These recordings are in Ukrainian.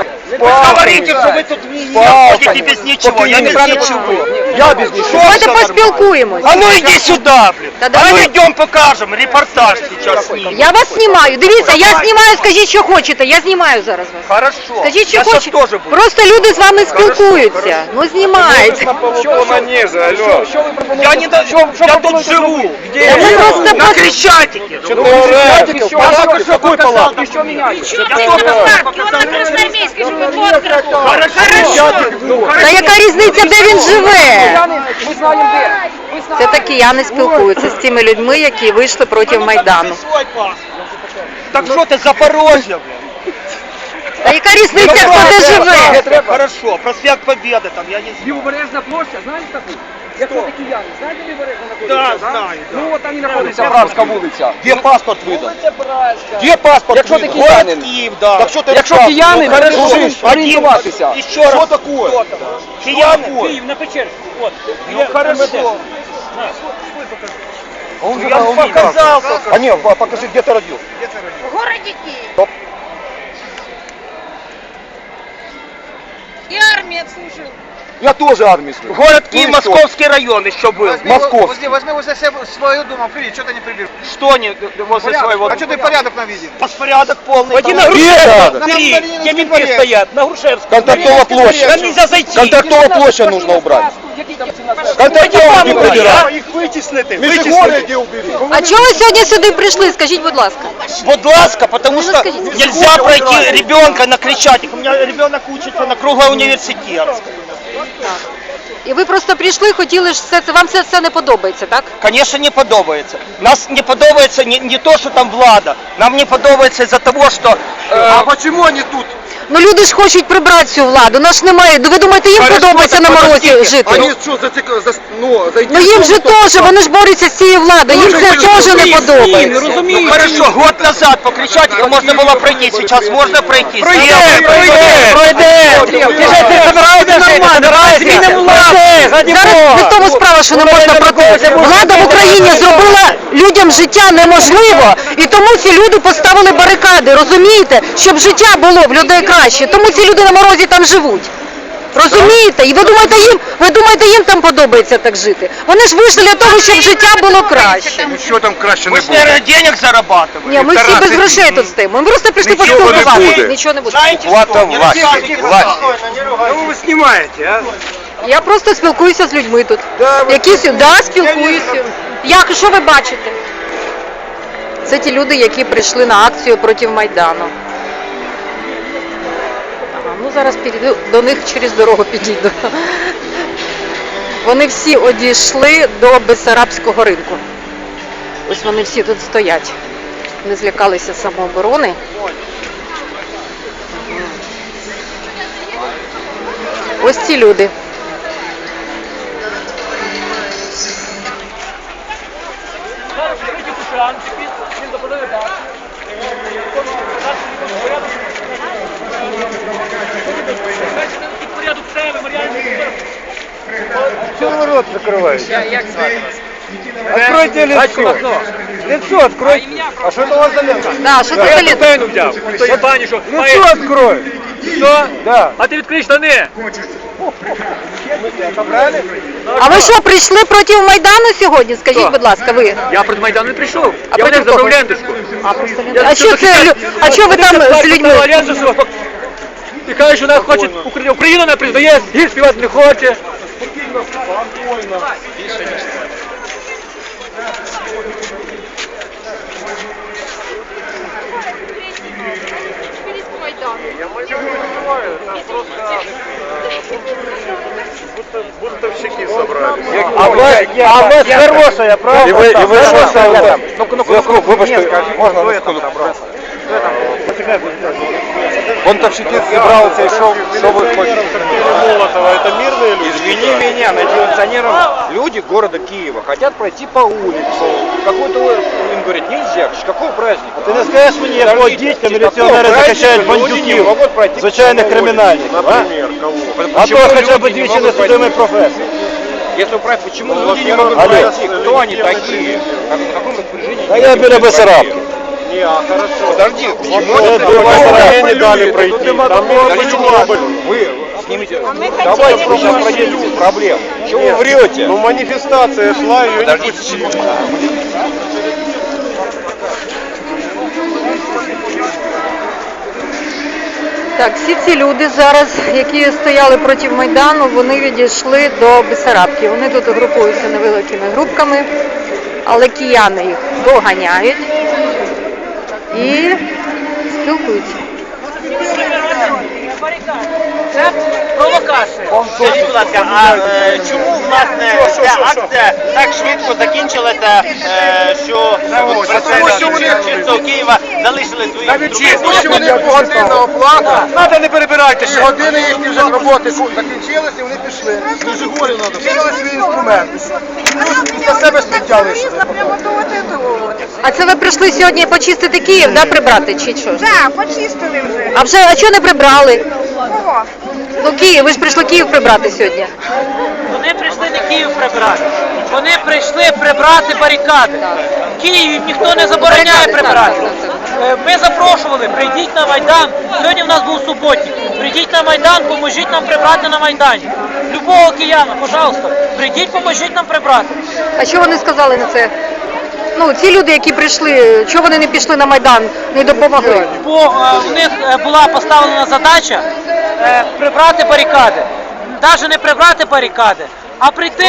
Okay. Говорите, что вы тут не ходите без ничего, я без ничего. Я без ничего. Давайте поспілкуємось. А ну иди сюда, блин. Да А давай. ну идем покажем, репортаж сейчас снимем. Я вас знімаю. Дивіться, я знімаю, скажіть, що хочете. Я знімаю зараз вас. Хорошо. Скажіть, що я сейчас хочете. тоже буду. Просто люди з вами спілкуються. Ну знімайте. Що манеже, алло? Я не до... я тут живу. Где? Да вы просто На пос- Крещатике. Что ты орешь? Я только что Какой показал. палат? Я только Так, і Та яка різниця, де він живе? Це такі я не спілкуються з тими людьми, які вийшли проти Майдану. Так що ти Запорожжя, блин? Та яка різниця, хто де живе? Хорошо, проспект Побєди, там, я не знаю. Лівобережна площа, знаєш таку? Як Хто? такі ями, знаєте Лівобережна Да, знаходиться? знаю, да. Ну от там і знаходиться. Пражська вулиця. Де паспорт видан? Де паспорт Якщо Город ями, Киев, да. Так що ти Якщо розказуєш? кияни, Ну, один. орієнтуватися. Раз. Що такое? Кияны? Київ на Печерську, от. Ну хорошо. Он же Я он показал только. А не, по- покажи, где ты родил. В городі Київ. І армія служив. Я тоже армию служу. Город Ну Киев, и что? Московский район еще был. Московский. Возьми, возьми возле себя свою дома, привет, что ты не прибил? Что не возле своего? А что ты порядок навидел? Порядок полный. Один там. на Где надо? Три, Марина, где менты Марина. стоят, на Грушевском. Контрактова площадь. Там нельзя зайти. Контрактова площадь нужно убрать. Які там ціна? Контрактова не прибирать. Їх вичислити. Межигорье где убери? А чого ви сьогодні сюди прийшли? Скажіть, будь ласка. Будь ласка, потому Ну, что скажите. нельзя пройти ребенка на Крещатик. У меня ребенок учится на круглоуниверситетской. І ви просто прийшли, хотіли ж все це. Вам це все не подобається, так? Конечно, не подобается. Нас не подобается не, не то, что там влада. Нам не подобается из-за того, что... э, А почему они тут? Ну люди ж хочуть прибрати цю владу. Нас немає. Ви думаєте, їм Хорошо, подобається на морозі подождите. жити? Они что, зацик... за... ну, Ну їм же теж, вони ж борються з цією владою, їм це теж не подобається. Ну хорошо, год назад по Крещатику можно было пройти, сейчас можно пройти. Пройди, пройди, пройди. Ти ж ти собираєшся нормально, змінимо владу. Зараз не в тому справа, що не можна пройти. Влада в Україні зробила людям життя неможливо, і тому ці люди поставили барикади, розумієте, щоб життя було в людей краще Тому ці люди на морозі там живуть. Розумієте? І ви думаєте, їм ви думаєте, їм там подобається так жити? Вони ж вийшли для того, щоб життя було краще. Ну що там краще Мы не ж, буде? наверное, денег зарабатываем. Ні, ми всі без грошей тут стоїмо. Ми просто прийшли Нічого не поспілкуватися. буде. Нічого не буде. Знаете Влад что? там Не власть. рассказывайте. Власть. Ну ви знімаєте, а? Я просто спілкуюся з людьми тут. Які сю- да, спілкуюся. Як що ви бачите? Це ті люди, які прийшли на акцію проти Майдану. Ну зараз підійду до них через дорогу підійду. Вони всі одійшли до Бесарабського ринку. Ось вони всі тут стоять. Не злякалися самооборони. Ось ці люди. Чего вы рот закрываете? Як звати вас? Откройте лицо. Лицо откройте. А что это у вас за лицо? Да, що це за люди? Тайну взяв. То є пані, що Лицо открой. Що? Да. А ти відкрий штани. А ви що, прийшли проти Майдану сьогодні? Скажіть, будь ласка, ви. Я проти Майдану не прийшов. А Я проти мене забрав кого? ленточку. А, що це? лю- А що ви там з людьми? Ти кажеш, що вона хоче Україну, Україну не признає, гір співати не хоче. спокойно, спокойно. Видишь, Я мальчик не понимаю, это просто а, бунтовщики собрались. А вы, а вы хорошая, правда? И вы, и вы хорошая. Ну-ка, ну-ка, вибачте, можна на секунду? Бунтовщики зібралися і що, що ви хочете? Молотова это мирные люди? Извини меня, на революционерам люди города Киева хотят пройти по улице. Какой-то им говорят, нельзя. Какой праздник? Ти не скажеш мені, якого Подождите, дідька какой міліціонери праздник захищають люди не бандюків, могут пройти звичайних по кримінальників, а? Например, кого? А Почему то хоча б люди не двічі могут несудимий пройти? професор. Если брать, почему Ну, люди не во-первых, могут алло. пройти? Кто они такие? Как- В каком распоряжении? Да я біля Бесарабки. Не, а хорошо. Подожди, Вот ему с другой стороны не дали пройти. Там Подождите, рубль. вы снимите. Давайте мы сейчас пройдем без проблем. Чего вы врете? Ну манифестация шла, ее не Подождите пустили. секунду. Так, всі ці люди зараз, які стояли проти Майдану, вони відійшли до Бесарабки. Вони тут групуються невеликими групками, але кияни їх доганяють і спілкуються. Провокація. Скажіть, будь ласка, а е, чому власне ця акція так швидко закінчилася, е, що представники Черцов Києва залишили свої інструменти? погодинна оплата. Надо не перебирайте І години їхні вже роботи закінчилися, і вони пішли. Дуже горі треба. Кинули свій інструмент. Для себе сміття лишили. А це ви прийшли сьогодні почистити Київ, да, прибрати чи що? ж? Так, почистили вже. А вже а чого не прибрали? Ну Київ, ви ж прийшли Київ прибрати сьогодні. Вони прийшли не Київ прибрати. Вони прийшли прибрати барикади. Київ ніхто не забороняє прибирати. Е, Ми запрошували, прийдіть на Майдан. Сьогодні в нас був суботник. Прийдіть на Майдан, поможіть нам прибрати на Майдані. Любого кияна, пожалуйста, прийдіть, поможіть нам прибрати. А що вони сказали на це? Ну, ці люди, які прийшли, чого вони не пішли на Майдан, не допомогли? Бо е, в них е, була поставлена задача е, прибрати барикади. Навіть не прибрати барикади, а прийти.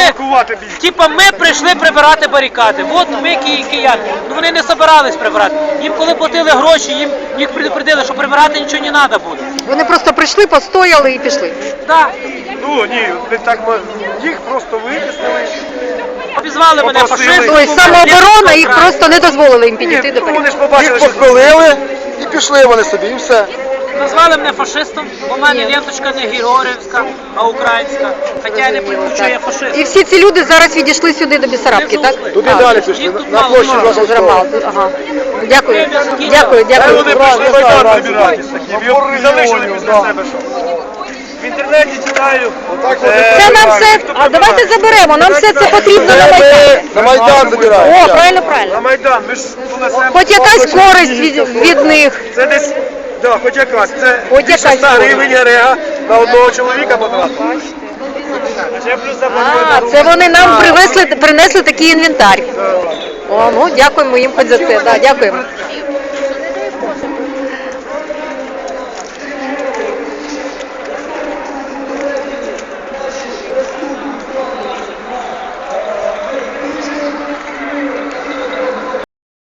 Типа ми прийшли прибирати барикади. От ми ки- кияни. Ну вони не збирались прибирати. Їм коли платили гроші, їм їх предупредили, що прибирати нічого не треба буде. Вони просто прийшли, постояли і пішли. Так, Ну, ні, не так, ма- їх просто витіснили. обізвали мене Попросили. фашистом. Тобто самооборона їх просто не дозволила їм підійти до Ну, вони ж побачили, Їх що і пішли вони собі, і все. Назвали мене фашистом, бо в мене ленточка не георгіївська, а українська. Хоча я не пойму, що я фашист. І всі ці люди зараз відійшли сюди до Бісарабки, так? Туди А, далі пішли, їх тут на мало, площі мало. Вже Жовтого. Ага. Дякую. Дякую, дякую. вони прийшли Майдан прибирати такі, і залишили після себе що. В інтернеті читаю. е, Це нам все. А давайте заберемо. Нам все це потрібно на Майдан. На Майдан О, забирають. правильно, На. Майдан, ми ж понесемо. Хоч якась користь від, від них. Це десь, да, хоч якась. Це Хоч більше якась 100 користь. гривень рега на одного чоловіка потрапила. А, це вони нам привезли, принесли такий інвентар. О, ну дякуємо їм хоч за це. Да, дякуємо.